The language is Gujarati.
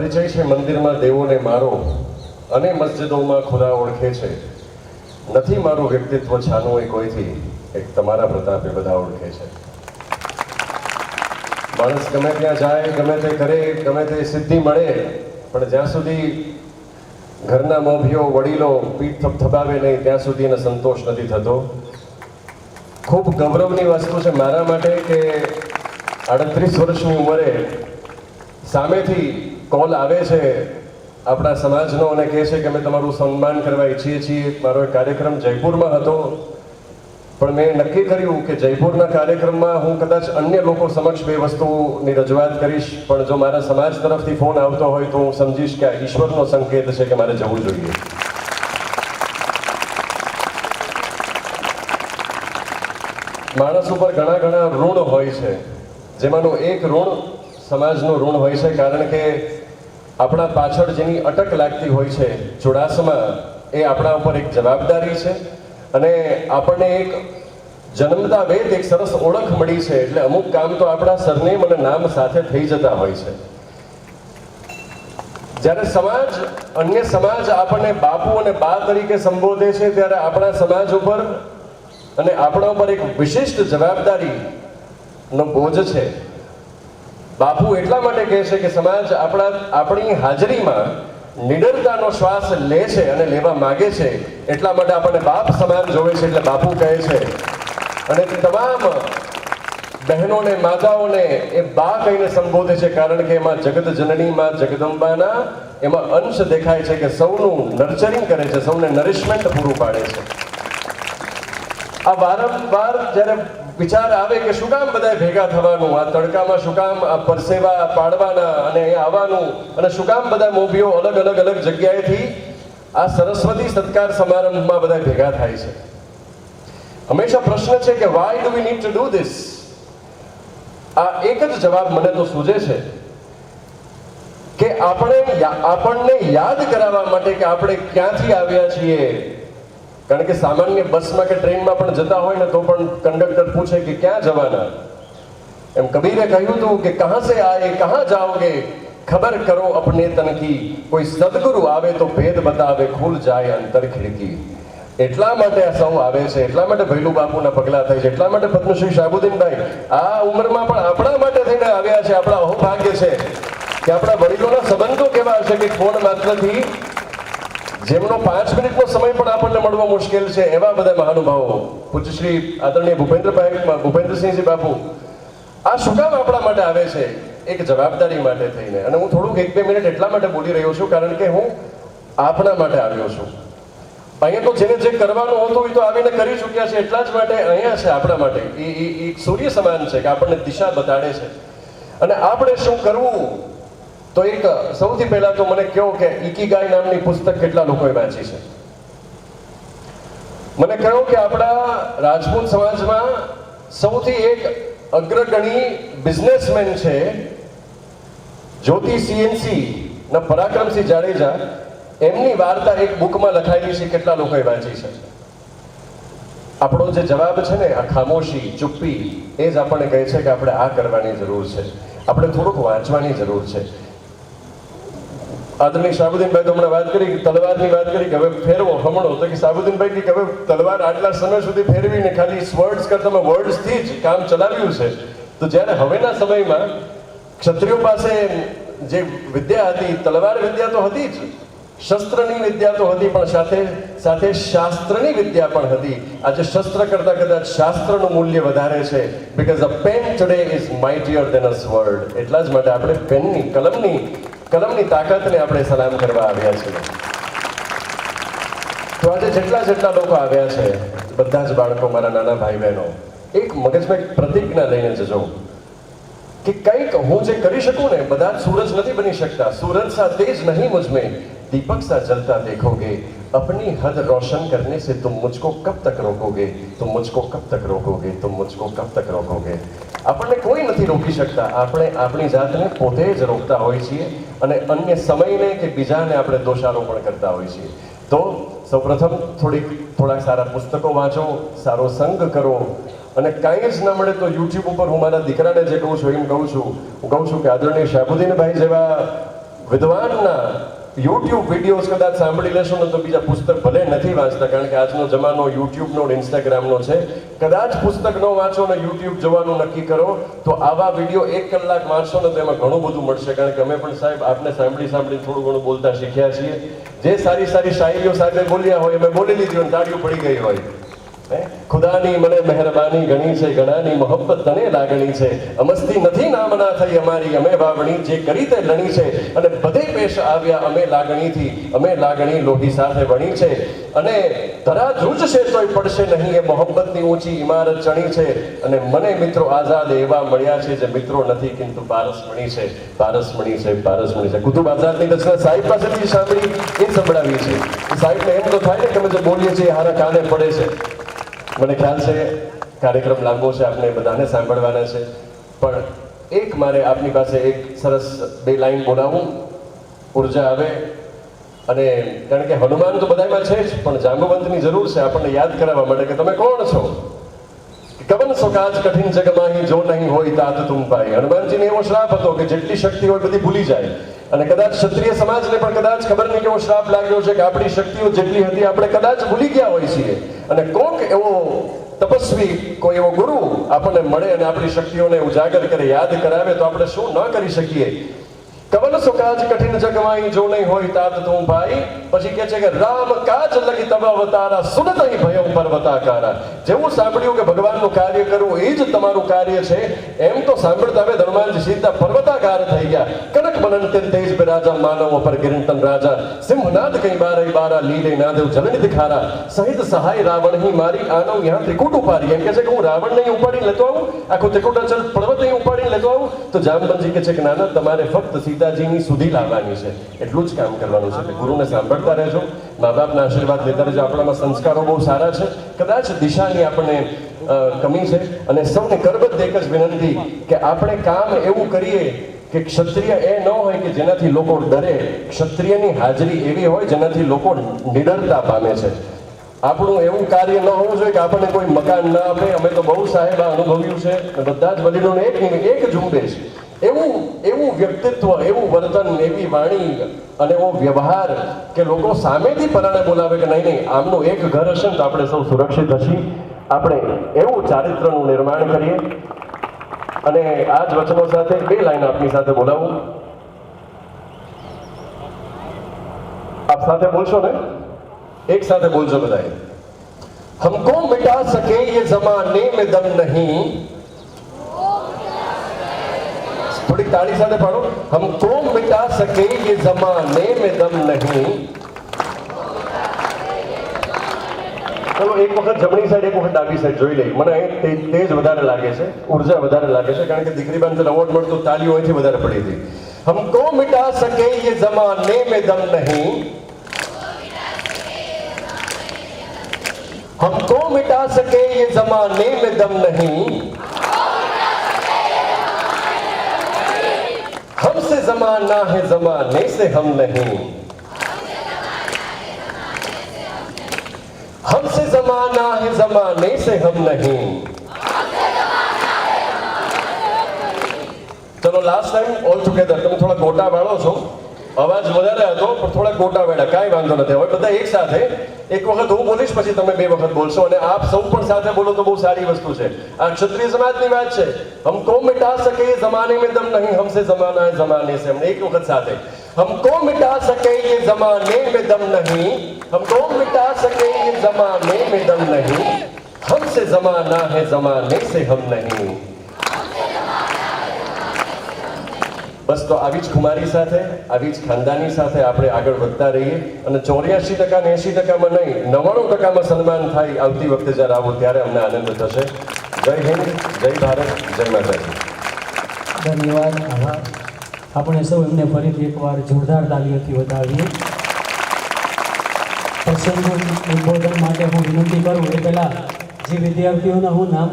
પરિચય છે મંદિરમાં દેવોને મારો અને મસ્જિદોમાં ખુદા ઓળખે છે. નથી મારું વ્યક્તિત્વ છાનું હોય કોઈથી, એક તમારા પ્રતાપે બધા ઓળખે છે. માણસ ગમે ત્યાં જાય, ગમે તે કરે, ગમે તે સિદ્ધિ મળે, પણ જ્યાં સુધી ઘરના મોભીઓ, વડીલો પીઠ થપથપાવે નહીં, ત્યાં સુધી એને સંતોષ નથી થતો. ખૂબ ગૌરવની વસ્તુ છે મારા માટે કે આડત્રીસ વર્ષની ઉંમરે સામેથી કોલ આવે છે આપણા સમાજનો અને કહે છે કે અમે તમારું સન્માન કરવા ઈચ્છીએ છીએ. મારો એક કાર્યક્રમ જયપુરમાં હતો. પણ મેં નક્કી કર્યું કે જયપુરના કાર્યક્રમમાં હું કદાચ અન્ય લોકો સમક્ષ બે વસ્તુની રજૂઆત કરીશ. પણ જો મારા સમાજ તરફથી ફોન આવતો હોય તો હું સમજીશ કે આ ઈશ્વરનો સંકેત છે કે મારે જવું જોઈએ. માણસ ઉપર ઘણા ઘણા ઋણ હોય છે. જેમાંનું એક ઋણ સમાજનું ઋણ હોય છે કારણ કે આપણા પાછળ જેની અટક લાગતી હોય છે ચુડાસમા, એ આપણા ઉપર એક જવાબદારી છે અને આપણને એક જન્મતા વેદ એક સરસ ઓળખ મળી છે એટલે અમુક કામ તો આપણા સરનેમ અને નામ સાથે થઈ જતા હોય છે. જ્યારે સમાજ, અન્ય સમાજ આપણને બાપુ અને બા તરીકે સંબોધે છે ત્યારે આપણા સમાજ ઉપર અને આપણા ઉપર એક વિશિષ્ટ જવાબદારી નો બોજ છે. બાપુ એટલા માટે કહે છે કે સમાજ આપણા આપણી હાજરીમાં નિડરતાનો શ્વાસ લે છે અને લેવા માગે છે, એટલા માટે આપણને બાપ સમાન જોવે છે એટલે બાપુ કહે છે. અને તમામ બહેનોને, માતાઓને એ બા કહીને સંબોધે છે, કારણ કે એમાં જગત જનનીમાં, જગદંબાના એમાં અંશ દેખાય છે કે સૌનું નર્ચરિંગ કરે છે, સૌને નરિશમેન્ટ પૂરું પાડે છે. આ વારંવાર જ્યારે વિચાર આવે કે શું કામ બધા ભેગા થવાનું? આ તડકામાં શું કામ? આ પરસેવા પાડવાના અને અહીંયા આવવાનું? અને શું કામ બધા મોભીઓ અલગ અલગ અલગ જગ્યાએથી આ સરસ્વતી સત્કાર સમારંભમાં બધા ભેગા થાય છે? હંમેશા પ્રશ્ન છે કે why do we need to do this આ એક જ જવાબ મને તો સૂજે છે કે આપણે આપણને યાદ કરાવવા માટે કે આપણે ક્યાંથી આવ્યા છીએ? કારણ કે સામાન્ય બસમાં કે ટ્રેનમાં પણ જતા હોય ને તો પણ કંડક્ટર પૂછે કે ક્યાં જવાના? એમ કબીરે કહ્યું હતું કે કહા સે આએ કહા જાઓગે? ખબર કરો અપને તન કોઈ સદગુરુ આવે તો ભેદ બતાવે, ખુલ જાય અંતર ખિડકી. એટલા માટે આ સૌ આવે છે. એટલા માટે ભૈલું બાપુના પગલા થાય છે. એટલા માટે પદ્મશ્રી શાહબુદ્દીનભાઈ આ ઉંમરમાં પણ આપણા માટે થઈને આવ્યા છે. આપણા અહોભાગ્ય છે કે આપણા વડીલોના સંબંધો કેવા હશે કે ફોન માત્રથી જેમનો પાંચ મિનિટનો સમય પણ આપણને મળવો મુશ્કેલ છે, એવા બધા મહાનુભાવો. પૂજ્ય શ્રી આદરણીય ભૂપેન્દ્રભાઈ ભૂપેન્દ્રસિંહજી બાપુ, આ શું કામ આપણા માટે આવે છે? એક જવાબદારી માટે થઈને. અને હું થોડુંક એક બે મિનિટ એટલા માટે બોલી રહ્યો છું, કારણ કે હું આપણા માટે આવ્યો છું. અહીંયા તો જેને જે કરવાનું હતું એ તો આવીને કરી ચૂક્યા છે, એટલા જ માટે અહીંયા છે આપણા માટે. એ સૂર્ય સમાન છે, કે આપણને દિશા બતાડે છે. અને આપણે શું કરવું? તો એક સૌથી પહેલા તો મને કહો કે ઇકીગાય નામની પુસ્તક કેટલા લોકોએ વાંચી છે? મને કહો કે આપણા રાજપૂત સમાજમાં સૌથી એક અગ્રગણી બિઝનેસમેન છે જ્યોતિ સીએનસી ના પરાક્રમસિંહ જાડેજા. એમની વાર્તા એક બુકમાં લખાયેલી છે કેટલા લોકોએ વાંચી છે? આપણો જે જવાબ છે ને, આ ખામોશી, ચુપ્પી, એ જ આપણને કહે છે કે આપણે આ કરવાની જરૂર છે. આપણે થોડુંક વાંચવાની જરૂર છે. આદરણીય શાહબુદ્દીનભાઈ તો હમણાં વાત કરી તલવારની વાત કરી કે હવે ફેરવો હમણો. તો કે શાહબુદ્દીનભાઈ કે હવે તલવાર આટલા સમય સુધી ફેરવીને ખાલી વર્ડ્સ કરતા વર્ડ્સથી જ કામ ચલાવ્યું છે. તો જ્યારે હવેના સમયમાં ક્ષત્રિયો પાસે જે વિદ્યા હતી, તલવાર વિદ્યા તો હતી જ, શસ્ત્રની વિદ્યા તો હતી પણ સાથે સાથે શાસ્ત્રની વિદ્યા પણ હતી. આજે શસ્ત્ર કરતા કદાચ શાસ્ત્રનું મૂલ્ય વધારે છે. Because a pen today is mightier than a sword એટલા જ માટે આપણે પેનની કલમની કલમની તાકાતને આપણે સલામ કરવા આવ્યા છીએ તો આજે જેટલા જેટલા લોકો આવ્યા છે બધા જ બાળકો મારા નાના ભાઈ બહેનો એક મગજમાં એક પ્રતિજ્ઞા લઈને જજો कि કંઈક હું જે કરી શકું ને બધા જ સૂરજ નથી બની શકતા सूरज सा तेज नहीं मुझ में दीपक सा जलता देखोगे अपनी हद रोशन करने से तुम मुझको कब तक रोकोगे तुम मुझको कब तक रोकोगे तुम मुझको कब तक रोकोगे આપણને કોઈ નથી રોકી શકતા. આપણે આપણી જાતને પોતે જ રોકતા હોઈએ છીએ અને અન્ય સમયને કે બીજાને આપણે દોષારોપણ કરતા હોઈએ છીએ. તો સૌપ્રથમ થોડીક, થોડાક સારા પુસ્તકો વાંચો, સારો સંગ કરો. અને કાંઈ જ ન મળે તો યુટ્યુબ ઉપર હું મારા દીકરાને જે કહું છું, એમ કહું છું, હું કહું છું કે આદરણીય શાહબુદ્દીનભાઈ જેવા વિદ્વાનના યુટ્યુબ વિડીયોઝ કદાચ સાંભળી લેશો ને તો બીજા પુસ્તક ભલે નથી વાંચતા, કારણ કે આજનો જમાનો યુટ્યુબનો ઇન્સ્ટાગ્રામનો છે. કદાચ પુસ્તક ન વાંચો ને યુટ્યુબ જોવાનું નક્કી કરો, તો આવા વીડિયો એક કલાક વાંચશો ને તો એમાં ઘણું બધું મળશે. કારણ કે અમે પણ સાહેબ આપને સાંભળી સાંભળી થોડું ઘણું બોલતા શીખ્યા છીએ. જે સારી સારી શાયરીઓ સાથે બોલ્યા હોય, અમે બોલી લીધી હોય તાળીઓ પડી ગઈ હોય? ખુદાની મને મહેરબાની ગણી છે, ગણાની મોહબ્બત તને લાગણી છે. અમસ્તી નથી નામના થઈ અમારી, અમે વાવણી જે કરી તે લણી છે. અને બધે પેશ આવ્યા અમે લાગણીથી, અમે લાગણી લોહી સાથે વણી છે. અને ધરા ધ્રુજશે તોય પડશે નહીં, એ મોહબ્બતની ઊંચી ઇમારત ચણી છે. અને મને મિત્રો આઝાદ એવા મળ્યા છે જે મિત્રો નથી, કિંતુ પારસમણી છે. પારસમણી છે પારસમણી છે. કુતુબ આઝાદની રચના સાહેબ પાસેથી સાંભળી, એ સંભળાવી છે. સાહેબને એમ તો થાય ને કે અમે જે બોલીએ છીએ હારા કાને પડે છે. મને ખ્યાલ છે, કાર્યક્રમ લાંબો છે, આપને બધાને સાંભળવાના છે. પણ એક મારે આપની પાસે એક સરસ બે લાઈન બોલાવું. ઊર્જા આવે. અને કારણ કે હનુમાન તો બધામાં છે જ, પણ જાંબુવંતની જરૂર છે આપણને યાદ કરાવવા માટે કે તમે કોણ છો? કવન સોકાજ કઠિન જગમાહી જો નહીં હોય તાત તુમ પાય. હનુમાનજીને એવો શ્રાપ હતો કે જેટલી શક્તિ હોય બધી ભૂલી જાય. અને કદાચ ક્ષત્રિય સમાજને પણ કદાચ ખબર નહીં કેવો શ્રાપ લાગ્યો છે કે આપણી શક્તિઓ જેટલી હતી, આપણે કદાચ ભૂલી ગયા હોય છીએ. અને કોક એવો તપસ્વી, કોઈ એવો ગુરુ આપણને મળે અને આપણી શક્તિઓને ઉજાગર કરે, યાદ કરાવે, તો આપણે શું ન કરી શકીએ? કવન સો કાજ કઠિન જગમાઈ, જો નહીં હોય તાત તું ભાઈ. પછી કે છે કે, રામ કાજ લગી તબ અવતારા સુનત ભયમ પર્વતાકારા. જેવું સાંભળ્યું કે ભગવાનનું કાર્ય કરવું એ જ તમારું કાર્ય છે એમ તો સાંભળતા હવે હનુમાનજી સીતા પર્વતાકાર થઈ ગયા. કનક બનન તે તેજ પે રાજા માનવ પર ગિરંતન રાજા. સિંહનાદ કઈ બારે બારા, લીલે નાદેવ જલન દિખારા સહિત સહાય રાવણ હી મારી આનવ યહાં ત્રિકુટ ઉપાડી. એમ કે છે કે હું રાવણ નહીં ઉપાડી લેતો આવું, આખું ત્રિકુટાચલ પર્વત નહીં ઉપાડી લેતો આવું, તો જામબનજી કે છે કે નાના, તમારે ફક્ત સીતાજીની સુધી લાવવાની છે. એટલું જ કામ કરવાનું છે. ગુરુને સાંભળતા રહેજો. મા બાપના આશીર્વાદ લેતા રહેજો. આપણામાં સંસ્કારો બહુ સારા છે. કદાચ દિશાની આપણને કમી છે. અને સૌને કરબદ્ધ એક જ વિનંતી કે આપણે કામ એવું કરીએ કે ક્ષત્રિય એ ન હોય કે જેનાથી લોકો ડરે. ક્ષત્રિયની હાજરી એવી હોય જેનાથી લોકો નિડરતા પામે છે. આપણું એવું કાર્ય ન હોવું જોઈએ કે આપણને કોઈ મકાન ન આપે. અમે તો બહુ સાહેબ અનુભવ્યું છે. બધા જ વડીલોને એક એક ઝુંબેશ એવું એવું વ્યક્તિત્વ, એવું વર્તન, એવી વાણી અને એવો વ્યવહાર કે લોકો સામેથી પરાણે બોલાવે કે નહીં નહીં. આમનું એક ઘર હશે ને તો આપણે સૌ સુરક્ષિત હશી. આપણે એવું ચારિત્રનું નિર્માણ કરીએ અને આ જ વચનો સાથે બે લાઈન આપની સાથે બોલાવું આપ સાથે બોલશો ને एक साथ बोल जो बताए हमको मिटा सके ये जमाने में दम नहीं थोड़ी ताली સાથે પાડો हमको मिटा सके ये जमाने में दम नहीं ચલો એક વખત જમણી સાઈડ એક વખત ડાબી સાઈડ જોઈ લઈ મને અહીં તેજ તેજ વધારે લાગે છે ઉર્જા વધારે લાગે છે કારણ કે દીકરી બાંધે અવોર્ડ મળતો તાલીઓ અહીંથી વધારે પડી હતી हमको मिटा सके ये जमाने में दम नहीं हमको मिटा सके ये जमाने में दम नहीं हमसे जमाना है जमाने से हम नहीं हमसे जमाना है जमाने से हम नहीं ચલો લાસ્ટ ટાઈમ ઓલ ટુગેધર તમે થોડા ગોટા વાળો છો અવાજ વધારે હતો પણ થોડા ગોટા વાળા કાંઈ વાંધો નથી હવે બધા એક સાથે એક વખત હું બોલીશ પછી તમે બે વખત બોલશો અને આપ સૌ પણ સાથે બોલો તો બહુ સારી વસ્તુ છે આ ક્ષત્રિય સમાજની વાત છે हमको मिटा सके ये जमाने में दम नहीं हमसे जमाना है जमाने से हमने एक वक्त સાથે हमको मिटा सके ये जमाने में दम नहीं हमको मिटा सके ये जमाने में दम नहीं हमसे जमाना है जमाने से हम नहीं બસ તો આવી જ ખુમારી સાથે આવી જ ખાનદાની સાથે આપણે આગળ વધતા રહીએ અને ચોર્યાસી ટકા ને એસી ટકામાં નહીં નવ્વાણું ટકામાં સન્માન થાય આવતી વખતે જ્યારે આવો ત્યારે અમને આનંદ થશે જય હિન્દ જય ભારત જય માતાજી ધન્યવાદ આભાર આપણે સૌ એમને ફરીથી એકવાર જોરદાર તાલીઓથી વધાવીએ પ્રસંગો ઉદ્બોધન માટે હું વિનંતી કરું એ પહેલાં જે વિદ્યાર્થીઓના હું નામ